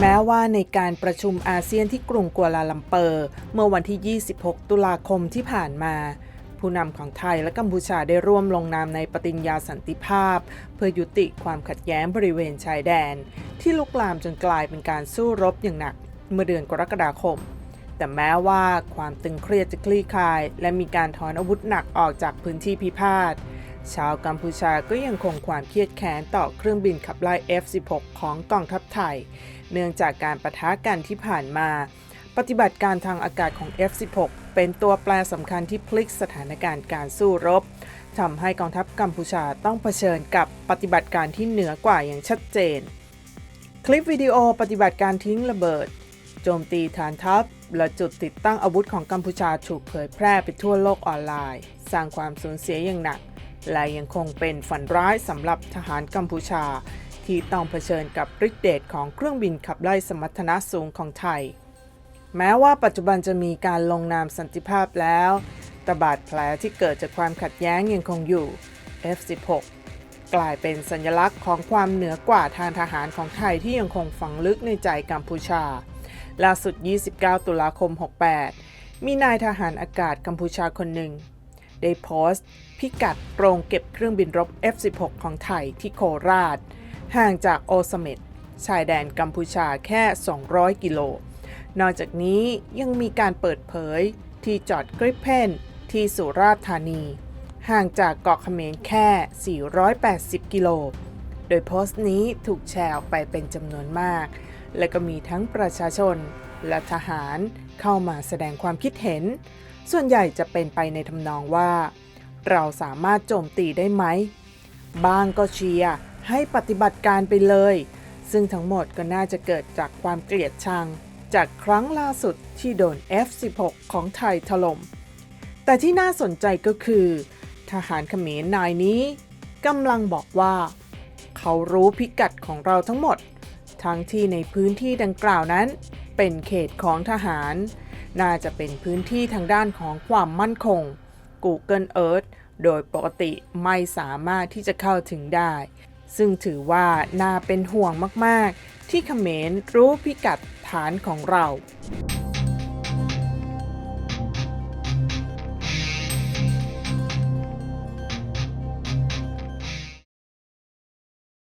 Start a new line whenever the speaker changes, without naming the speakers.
แม้ว่าในการประชุมอาเซียนที่กรุงกัวลาลัมเปอร์ เมื่อวันที่ 26 ตุลาคมที่ผ่านมา ผู้นำของไทยและกัมพูชาได้ร่วมลงนามในปฏิญญาสันติภาพ เพื่อยุติความขัดแย้งบริเวณชายแดน ที่ลุกลามจนกลายเป็นการสู้รบอย่างหนัก เมื่อเดือนกรกฎาคม แต่แม้ว่าความตึงเครียดจะคลี่คลาย และมีการถอนอาวุธหนักออกจากพื้นที่พิพาท ชาวกัมพูชาก็ยังคงความเครียดแค้นต่อเครื่องบินขับไล่ F-16 ของกองทัพไทย เนื่องจากการประทะกันที่ผ่านมา ปฏิบัติการทางอากาศของ F-16 เป็นตัวแปรสำคัญที่พลิกสถานการณ์การสู้รบทำให้กองทัพกัมพูชาต้องเผชิญกับปฏิบัติการที่เหนือกว่าอย่างชัดเจน คลิปวิดีโอปฏิบัติการทิ้งระเบิด โจมตีฐานทัพและจุดติดตั้งอาวุธของกัมพูชาถูกเผยแพร่ไปทั่วโลกออนไลน์ สร้างความสูญเสียอย่างหนัก และยังคงเป็นฝันร้ายสำหรับทหารกัมพูชา ที่ต้องเผชิญกับฤทธิเดชของเครื่องบินขับไล่สมรรถนะสูงของไทย แม้ว่าปัจจุบันจะมีการลงนามสันติภาพแล้วแต่บาดแผลที่เกิดจากความขัดแย้งยังคงอยู่ F16 กลายเป็นสัญลักษณ์ของความเหนือกว่าทางทหารของไทยที่ยังคงฝังลึกในใจกัมพูชา ล่าสุด 29 ตุลาคม 68 มีนายทหารอากาศกัมพูชาคนหนึ่ง ได้โพสต์ พิกัดโรงเก็บเครื่องบินรบ F16 ของไทยที่โคราช ห่างจากโอสเมดชายแดนกัมพูชาแค่ 200 กิโล นอกจากนี้ยังมีการเปิดเผยที่จอดกริปเพนที่สุราษฎร์ธานี ห่างจากเกาะเขมรแค่ 480 กิโล โดยโพสต์นี้ถูกแชร์ออกไปเป็นจำนวนมาก และก็มีทั้งประชาชน และทหารเข้ามาแสดงความคิดเห็น ส่วนใหญ่จะเป็นไปในทำนองว่า เราสามารถโจมตีได้ไหมบางก็เชียร์ให้ปฏิบัติการไปเลย ซึ่งทั้งหมดก็น่าจะเกิดจากความเกลียดชัง จากครั้งล่าสุดที่โดน F16 ของไทยถล่ม แต่ที่น่าสนใจก็คือ ทหารเขมรนายนี้กำลังบอกว่า เขารู้พิกัดของเราทั้งหมด ทั้งที่ในพื้นที่ดังกล่าวนั้น เป็นเขตของทหาร น่าจะเป็นพื้นที่ทางด้านของความมั่นคง Google Earth โดยปกติไม่สามารถที่จะเข้าถึงได้ ซึ่งถือว่าน่าเป็นห่วงมาก ๆ ที่เขมรรู้พิกัดฐานของเรา